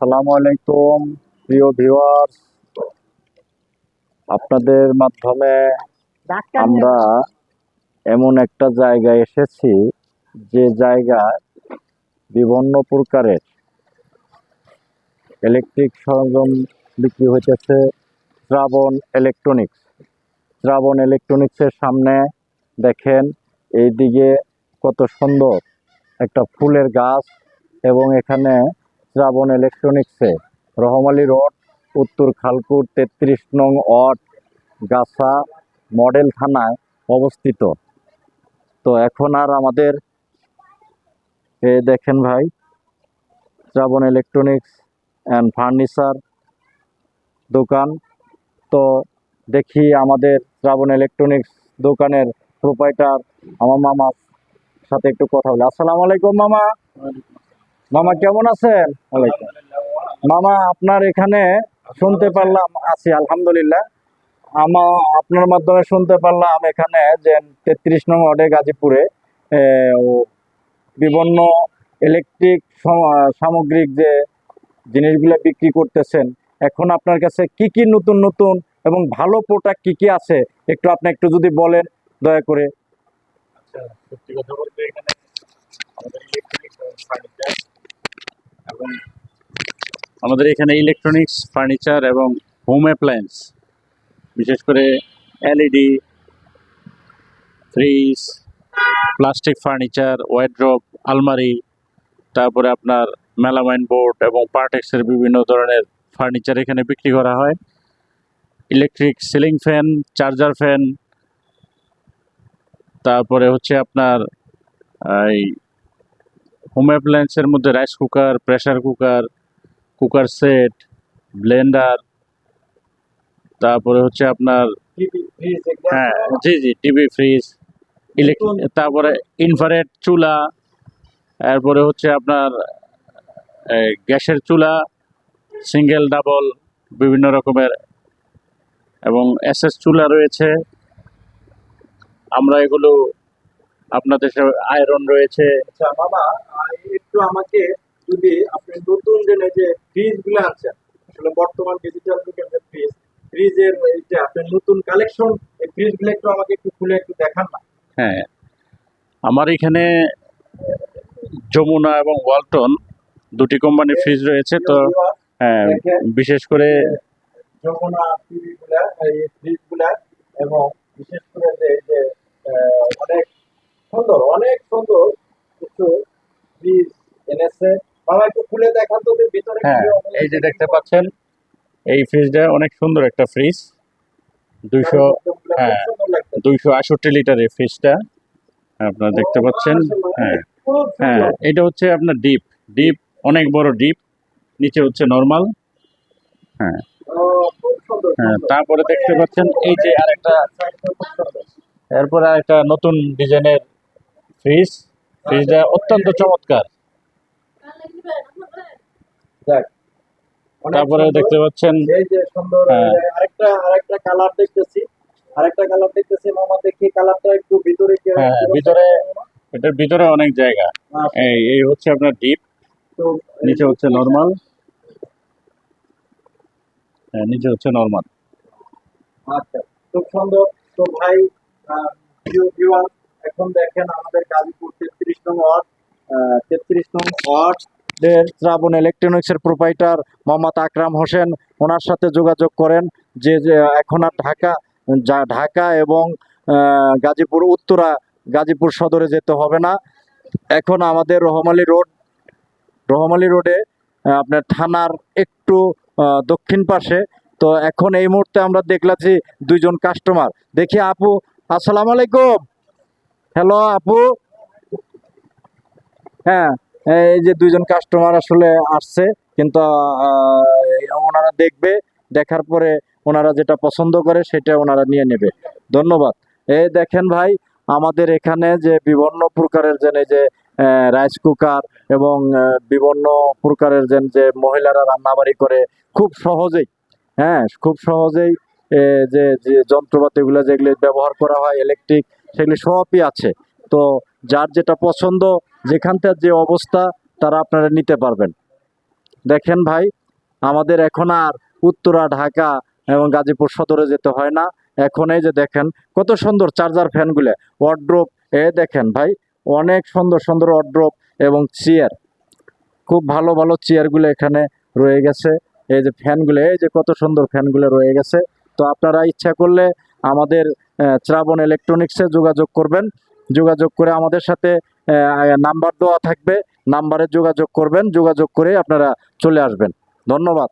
আসসালামু আলাইকুম প্রিয় ভিউয়ার্স। আপনাদের মাধ্যমে আমরা এমন একটা জায়গায় এসেছি যে জায়গায় বিভিন্ন প্রকারের ইলেকট্রিক সরঞ্জাম বিক্রি হইতেছে শ্রাবণ ইলেকট্রনিক্স শ্রাবণ ইলেকট্রনিক্সের সামনে দেখেন এইদিকে কত সুন্দর একটা ফুলের গাছ এবং এখানে শ্রাবণ ইলেকট্রনিক্সে রহমালি রোড, উত্তর খালকুট, তেত্রিশ নং ওয়ার্ড, গাছা মডেল থানায় অবস্থিত। তো এখন আর আমাদের, এ দেখেন ভাই, শ্রাবণ ইলেকট্রনিক্স অ্যান্ড ফার্নিচার দোকান। তো দেখি আমাদের শ্রাবণ ইলেকট্রনিক্স দোকানের প্রোপাইটার আমার মামার সাথে একটু কথা বলি। আসসালামু আলাইকুম মামা। মামা কেমন আছেন? মামা, আপনার এখানে শুনতে পারলাম, আছি, আলহামদুলিল্লাহ। আমা, আপনার মাধ্যমে শুনতে পারলাম এখানে যে তেত্রিশ নং ওয়ার্ডে গাজীপুরে বিভিন্ন ইলেকট্রিক সামগ্রিক যে জিনিসগুলো বিক্রি করতেছেন, এখন আপনার কাছে কি কি নতুন নতুন এবং ভালো প্রোডাক্ট কি কি আছে? একটু আপনি একটু যদি বলেন, দয়া করে। আচ্ছা সত্যি কথা বলতে এখানে আমাদের ইলেকট্রনিক্স ফার্নিচার এবং আমাদের এখানে ইলেকট্রনিক্স ফার্নিচার এবং হোম অ্যাপ্লায়েন্স বিশেষ করে LED fridge plastic furniture wardrobe আলমারি, তারপরে আপনার মেলামাইন বোর্ড এবং পার্টেক্সের বিভিন্ন ধরনের ফার্নিচার এখানে বিক্রি করা হয়। Electric ceiling fan charger fan তারপরে হচ্ছে আপনার এই হোম অ্যাপ্লায়েন্সের মধ্যে rice cooker pressure cooker cooker set blender তারপরে হচ্ছে আপনার হ্যাঁ জি জি টিভি ফ্রিজ ইলেকট্রিক তারপরে ইনফারেট চুলা তারপরে হচ্ছে আপনার গ্যাসের চুলা সিঙ্গেল ডাবল বিভিন্ন রকমের এবং এসএস চুলা রয়েছে। আমরা এগুলো আপনাদের আয়রন রয়েছে। আচ্ছা আহ, একটু আমাকে যদি আপনি নতুন জেনে যে ফ্রিজগুলো আনছেন আসলে বর্তমান ডিজিটাল যুগের যে ফ্রিজ ফ্রিজের যে আপনার নতুন কালেকশন এই ফ্রিজগুলো একটু আমাকে একটু খুলে একটু দেখান না? হ্যাঁ আমার এখানে যমুনা এবং ওয়ালটন দুটি কোম্পানির ফ্রিজ রয়েছে তো হ্যাঁ বিশেষ করে যমুনা টিভি গুলা এই ফ্রিজগুলা এবং বিশেষ করে যে সুন্দর অনেক সুন্দর কিছু ফ্রিজ এনেছে। মামা একটু খুলে দেখান তো ভিতরে হ্যাঁ এই যে দেখতে পাচ্ছেন এই ফ্রিজটা অনেক সুন্দর একটা ফ্রিজ। দুইশো হ্যাঁ। দুইশো আষট্টি লিটারের ফ্রিজটা। আপনারা দেখতে পাচ্ছেন হ্যাঁ। হ্যাঁ সুন্দর। এটা হচ্ছে আপনার ডিপ। ডিপ অনেক বড় ডিপ নিচে হচ্ছে নর্মাল। হ্যাঁ। হ্যাঁ তারপরে দেখতে পাচ্ছেন এই যে আরেকটা খুব সুন্দর। এরপরে আরেকটা নতুন ডিজাইনের ফ্রিজ ফ্রিজটা অত্যন্ত চমৎকার। তারপরে দেখতে পাচ্ছেন হ্যাঁ। এই আরেকটা আরেকটা কালার দেখতেছি। আরেকটা কালার দেখতেছি মামা দেখি কালারটা একটু ভিতরে হ্যাঁ, ভিতরে- এটার ভিতরে অনেক জায়গা। আচ্ছা, এই এই হচ্ছে আপনার ডিপ নিচে হচ্ছে নর্মাল হ্যাঁ নিচে হচ্ছে নর্মাল আচ্ছা খুব সুন্দর। তো ভাই এখন দেখেন আমাদের গাজীপুর তেত্রিশ নং ওয়ার্ড তেত্রিশ নং ওয়ার্ড শ্রাবণ ইলেকট্রনিক্সের প্রোপাইটার মোহাম্মদ আকরাম হোসেন। ওনার সাথে যোগাযোগ করেন যে যে, এখন আর ঢাকা, যা, ঢাকা এবং গাজীপুর উত্তরা, গাজীপুর সদরে যেতে হবে না। এখন আমাদের রহমালি রোড, রহমালি রোডে আপনার থানার একটু দক্ষিণ পাশে। তো এখন এই মুহূর্তে আমরা দেখলাছি দুইজন কাস্টমার দেখি আপু, আসসালামু আলাইকুম। হ্যালো আপু। হ্যাঁ এই যে দুইজন কাস্টমার আসলে আসছে, কিন্তু ওনারা দেখবে, দেখার পরে ওনারা যেটা পছন্দ করে সেটা ওনারা নিয়ে নেবে। ধন্যবাদ। এই দেখেন ভাই, আমাদের এখানে যে বিভিন্ন প্রকারের যেন যে রাইস কুকার এবং বিভিন্ন প্রকারের যেন যে মহিলারা রান্নাবাড়ি করে, খুব সহজেই হ্যাঁ খুব সহজেই যে যে যন্ত্রপাতিগুলো যেগুলি ব্যবহার করা হয় ইলেকট্রিক সেগুলি সবই আছে। তো যার যেটা পছন্দ যেখানকার যে অবস্থা, তারা আপনারা নিতে পারবেন। দেখেন ভাই, আমাদের এখন আর উত্তরা, ঢাকা এবং গাজীপুর সদরে যেতে হয় না। এখন এই যে দেখেন, কত সুন্দর চার্জার ফ্যানগুলো। ওয়ার্ড্রোপ এ দেখেন ভাই, অনেক সুন্দর সুন্দর ওয়ার্ড্রোপ এবং চেয়ার খুব ভালো ভালো চেয়ারগুলো এখানে রয়ে গেছে। এই যে ফ্যানগুলো, এই যে কত সুন্দর ফ্যানগুলো রয়ে গেছে। তো আপনারা ইচ্ছা করলে আমাদের শ্রাবণ ইলেকট্রনিক্সে যোগাযোগ করবেন। যোগাযোগ করে আমাদের সাথে নাম্বার দেওয়া থাকবে। নাম্বারে যোগাযোগ করবেন। যোগাযোগ করে আপনারা চলে আসবেন। ধন্যবাদ।